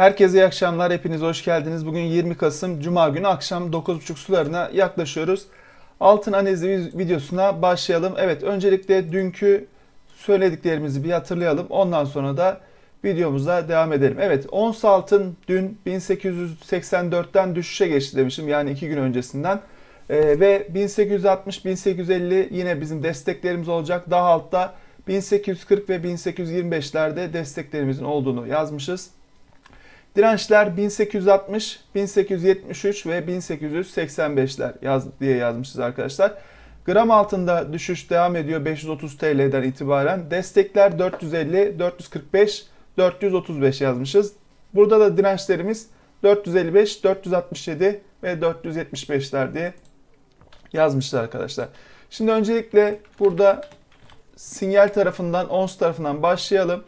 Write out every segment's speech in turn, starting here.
Herkese iyi akşamlar. Hepiniz hoş geldiniz. Bugün 20 Kasım Cuma günü akşam 9.30 sularına yaklaşıyoruz. Altın analizi videosuna başlayalım. Evet öncelikle dünkü söylediklerimizi bir hatırlayalım. Ondan sonra da videomuza devam edelim. Evet ons altın dün 1884'ten düşüşe geçti demişim. Yani 2 gün öncesinden. Ee, ve 1860-1850 yine bizim desteklerimiz olacak. Daha altta 1840 ve 1825'lerde desteklerimizin olduğunu yazmışız. Dirençler 1860, 1873 ve 1885'ler yaz, diye yazmışız arkadaşlar. Gram altında düşüş devam ediyor 530 TL'den itibaren. Destekler 450, 445, 435 yazmışız. Burada da dirençlerimiz 455, 467 ve 475'ler diye yazmışlar arkadaşlar. Şimdi öncelikle burada sinyal tarafından, ons tarafından başlayalım.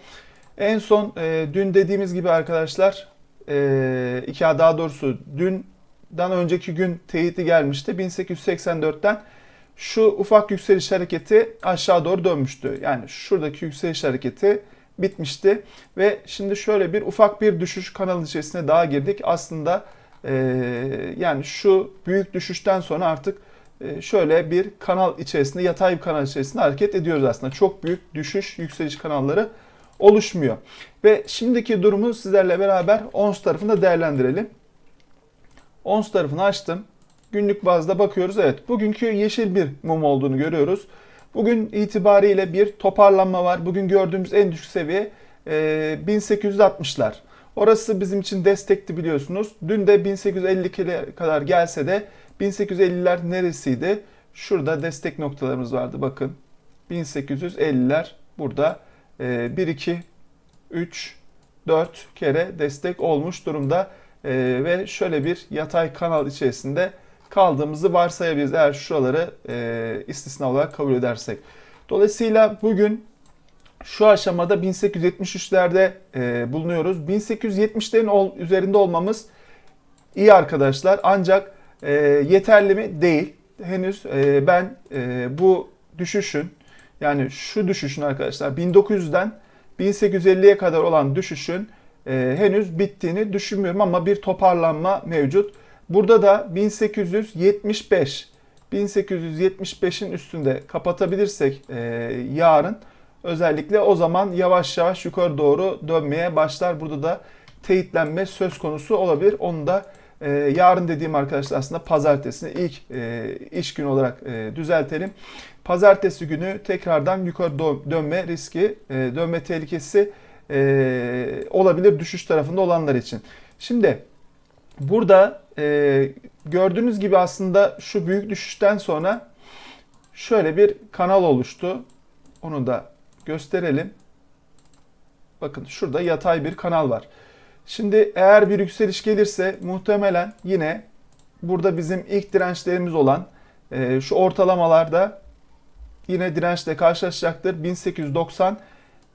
En son e, dün dediğimiz gibi arkadaşlar e, iki daha doğrusu dünden önceki gün teyidi gelmişti. 1884'ten şu ufak yükseliş hareketi aşağı doğru dönmüştü. Yani şuradaki yükseliş hareketi bitmişti ve şimdi şöyle bir ufak bir düşüş kanalı içerisine daha girdik. Aslında e, yani şu büyük düşüşten sonra artık e, şöyle bir kanal içerisinde yatay bir kanal içerisinde hareket ediyoruz aslında. Çok büyük düşüş yükseliş kanalları oluşmuyor. Ve şimdiki durumu sizlerle beraber ons tarafında değerlendirelim. Ons tarafını açtım. Günlük bazda bakıyoruz. Evet bugünkü yeşil bir mum olduğunu görüyoruz. Bugün itibariyle bir toparlanma var. Bugün gördüğümüz en düşük seviye e, 1860'lar. Orası bizim için destekti biliyorsunuz. Dün de 1850 kadar gelse de 1850'ler neresiydi? Şurada destek noktalarımız vardı bakın. 1850'ler burada 1, 2, 3, 4 kere destek olmuş durumda. E, ve şöyle bir yatay kanal içerisinde kaldığımızı varsayabiliriz eğer şuraları e, istisna olarak kabul edersek. Dolayısıyla bugün şu aşamada 1873'lerde e, bulunuyoruz. 1870'lerin ol, üzerinde olmamız iyi arkadaşlar ancak e, yeterli mi? Değil. Henüz e, ben e, bu düşüşün yani şu düşüşün arkadaşlar 1900'den 1850'ye kadar olan düşüşün e, henüz bittiğini düşünmüyorum ama bir toparlanma mevcut. Burada da 1875 1875'in üstünde kapatabilirsek e, yarın özellikle o zaman yavaş yavaş yukarı doğru dönmeye başlar. Burada da teyitlenme söz konusu olabilir. Onu da e, yarın dediğim arkadaşlar aslında pazartesini ilk e, iş günü olarak e, düzeltelim. Pazartesi günü tekrardan yukarı dönme riski, e, dönme tehlikesi e, olabilir düşüş tarafında olanlar için. Şimdi burada e, gördüğünüz gibi aslında şu büyük düşüşten sonra şöyle bir kanal oluştu. Onu da gösterelim. Bakın şurada yatay bir kanal var. Şimdi eğer bir yükseliş gelirse muhtemelen yine burada bizim ilk dirençlerimiz olan şu ortalamalarda yine dirençle karşılaşacaktır. 1890,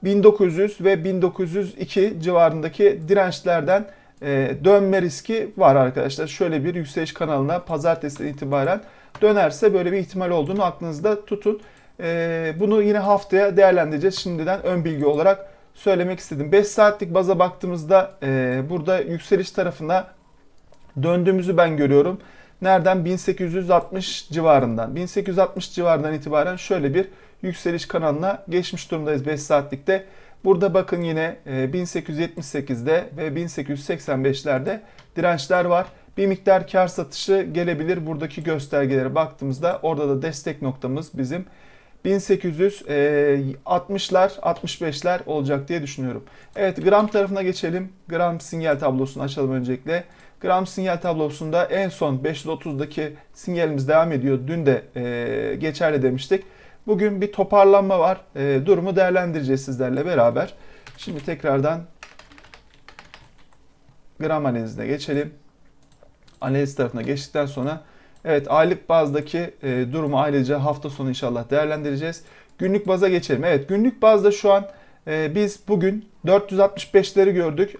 1900 ve 1902 civarındaki dirençlerden e, dönme riski var arkadaşlar. Şöyle bir yükseliş kanalına pazartesi itibaren dönerse böyle bir ihtimal olduğunu aklınızda tutun. E, bunu yine haftaya değerlendireceğiz. Şimdiden ön bilgi olarak söylemek istedim. 5 saatlik baza baktığımızda e, burada yükseliş tarafına döndüğümüzü ben görüyorum. Nereden? 1860 civarından. 1860 civarından itibaren şöyle bir yükseliş kanalına geçmiş durumdayız 5 saatlikte. Burada bakın yine 1878'de e, ve 1885'lerde dirençler var. Bir miktar kar satışı gelebilir. Buradaki göstergelere baktığımızda orada da destek noktamız bizim 1860'lar 65'ler olacak diye düşünüyorum. Evet gram tarafına geçelim. Gram sinyal tablosunu açalım öncelikle. Gram sinyal tablosunda en son 530'daki sinyalimiz devam ediyor. Dün de e, geçerli demiştik. Bugün bir toparlanma var. E, durumu değerlendireceğiz sizlerle beraber. Şimdi tekrardan gram analizine geçelim. Analiz tarafına geçtikten sonra evet aylık bazdaki e, durumu ayrıca hafta sonu inşallah değerlendireceğiz. Günlük baza geçelim. Evet günlük bazda şu an e, biz bugün 465'leri gördük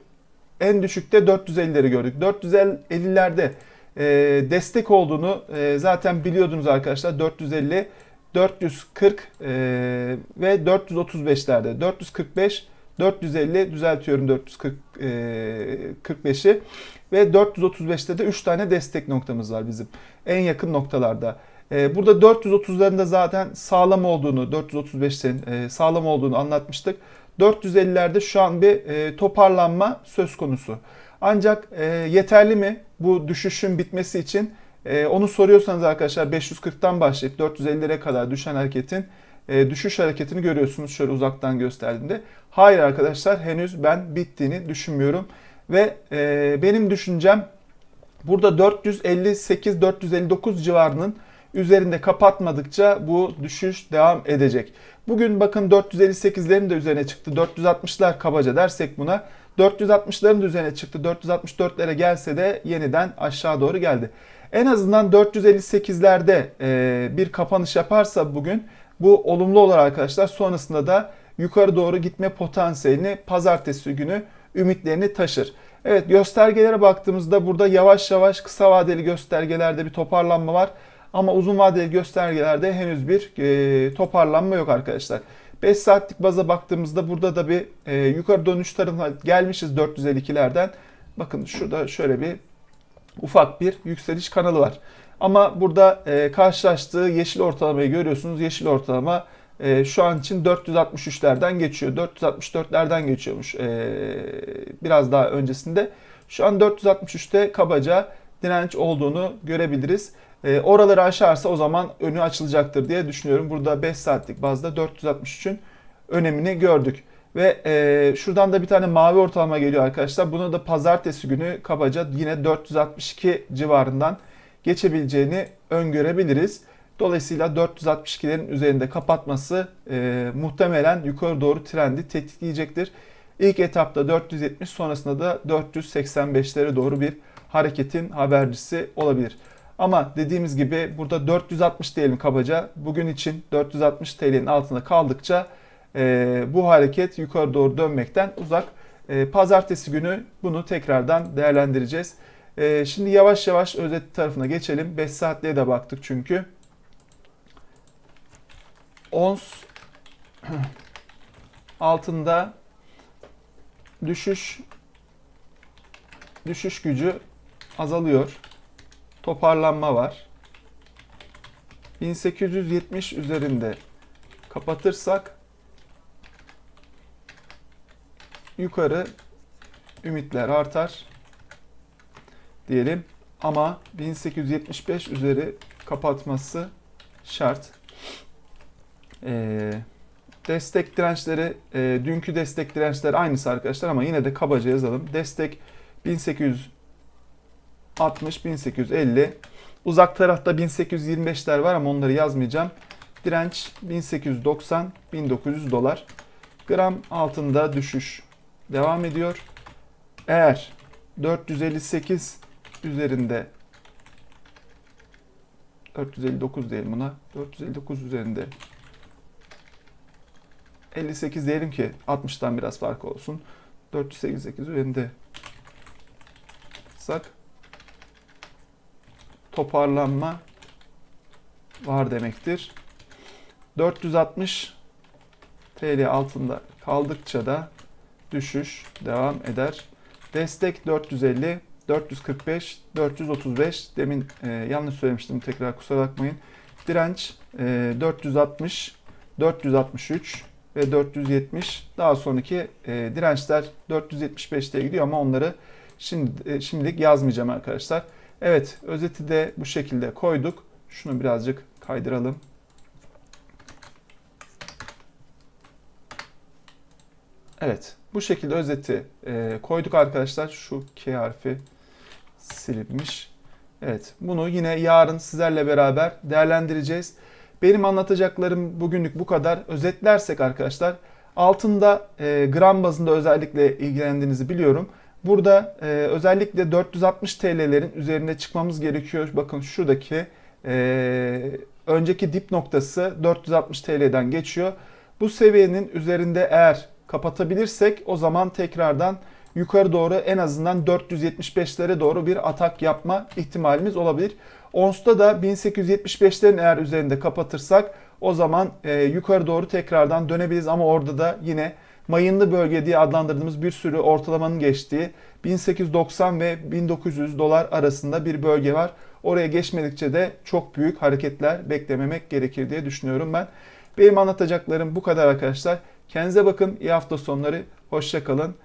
en düşükte 450'leri gördük. 450'lerde e, destek olduğunu e, zaten biliyordunuz arkadaşlar. 450, 440 e, ve 435'lerde. 445, 450 düzeltiyorum 440 e, 45'i ve 435'te de 3 tane destek noktamız var bizim. En yakın noktalarda. E, burada 430'ların da zaten sağlam olduğunu, 435'lerin e, sağlam olduğunu anlatmıştık. 450'lerde şu an bir e, toparlanma söz konusu. Ancak e, yeterli mi bu düşüşün bitmesi için? E, onu soruyorsanız arkadaşlar 540'tan başlayıp 450'lere kadar düşen hareketin e, düşüş hareketini görüyorsunuz şöyle uzaktan gösterdiğimde. Hayır arkadaşlar henüz ben bittiğini düşünmüyorum. Ve e, benim düşüncem burada 458-459 civarının üzerinde kapatmadıkça bu düşüş devam edecek. Bugün bakın 458'lerin de üzerine çıktı. 460'lar kabaca dersek buna. 460'ların da üzerine çıktı. 464'lere gelse de yeniden aşağı doğru geldi. En azından 458'lerde e, bir kapanış yaparsa bugün bu olumlu olur arkadaşlar. Sonrasında da yukarı doğru gitme potansiyelini pazartesi günü ümitlerini taşır. Evet göstergelere baktığımızda burada yavaş yavaş kısa vadeli göstergelerde bir toparlanma var. Ama uzun vadeli göstergelerde henüz bir e, toparlanma yok arkadaşlar. 5 saatlik baza baktığımızda burada da bir e, yukarı dönüş tarafına gelmişiz 452'lerden. Bakın şurada şöyle bir ufak bir yükseliş kanalı var. Ama burada e, karşılaştığı yeşil ortalamayı görüyorsunuz. Yeşil ortalama e, şu an için 463'lerden geçiyor. 464'lerden geçiyormuş e, biraz daha öncesinde. Şu an 463'te kabaca direnç olduğunu görebiliriz. E, oraları aşarsa o zaman önü açılacaktır diye düşünüyorum. Burada 5 saatlik bazda 463'ün önemini gördük. Ve e, şuradan da bir tane mavi ortalama geliyor arkadaşlar. Bunu da pazartesi günü kabaca yine 462 civarından geçebileceğini öngörebiliriz. Dolayısıyla 462'lerin üzerinde kapatması e, muhtemelen yukarı doğru trendi tetikleyecektir. İlk etapta 470 sonrasında da 485'lere doğru bir hareketin habercisi olabilir. Ama dediğimiz gibi burada 460 diyelim kabaca. Bugün için 460 TL'nin altında kaldıkça e, bu hareket yukarı doğru dönmekten uzak. E, pazartesi günü bunu tekrardan değerlendireceğiz. E, şimdi yavaş yavaş özet tarafına geçelim. 5 saatliğe de baktık çünkü. Ons altında düşüş düşüş gücü azalıyor. Toparlanma var. 1870 üzerinde kapatırsak yukarı ümitler artar diyelim. Ama 1875 üzeri kapatması şart. Ee, destek dirençleri, e, dünkü destek dirençleri aynısı arkadaşlar ama yine de kabaca yazalım. Destek 1860, 1850. Uzak tarafta 1825'ler var ama onları yazmayacağım. Direnç 1890, 1900 dolar. Gram altında düşüş devam ediyor. Eğer 458 üzerinde 459 diyelim buna. 459 üzerinde 58 diyelim ki 60'tan biraz fark olsun. 488 üzerinde sak toparlanma var demektir. 460 TL altında kaldıkça da düşüş devam eder. Destek 450, 445, 435. Demin e, yanlış söylemiştim tekrar kusura bakmayın. Direnç e, 460, 463 ve 470. Daha sonraki e, dirençler 475'te gidiyor ama onları şimdi e, şimdilik yazmayacağım arkadaşlar. Evet özeti de bu şekilde koyduk. Şunu birazcık kaydıralım. Evet bu şekilde özeti e, koyduk arkadaşlar. Şu K harfi silinmiş. Evet bunu yine yarın sizlerle beraber değerlendireceğiz. Benim anlatacaklarım bugünlük bu kadar. Özetlersek arkadaşlar altında e, gram bazında özellikle ilgilendiğinizi biliyorum. Burada e, özellikle 460 TL'lerin üzerine çıkmamız gerekiyor. Bakın şuradaki e, önceki dip noktası 460 TL'den geçiyor. Bu seviyenin üzerinde eğer kapatabilirsek o zaman tekrardan yukarı doğru en azından 475'lere doğru bir atak yapma ihtimalimiz olabilir. Ons'ta da 1875'lerin eğer üzerinde kapatırsak o zaman e, yukarı doğru tekrardan dönebiliriz ama orada da yine mayınlı bölge diye adlandırdığımız bir sürü ortalamanın geçtiği 1890 ve 1900 dolar arasında bir bölge var. Oraya geçmedikçe de çok büyük hareketler beklememek gerekir diye düşünüyorum ben. Benim anlatacaklarım bu kadar arkadaşlar. Kendinize bakın. İyi hafta sonları. Hoşça kalın.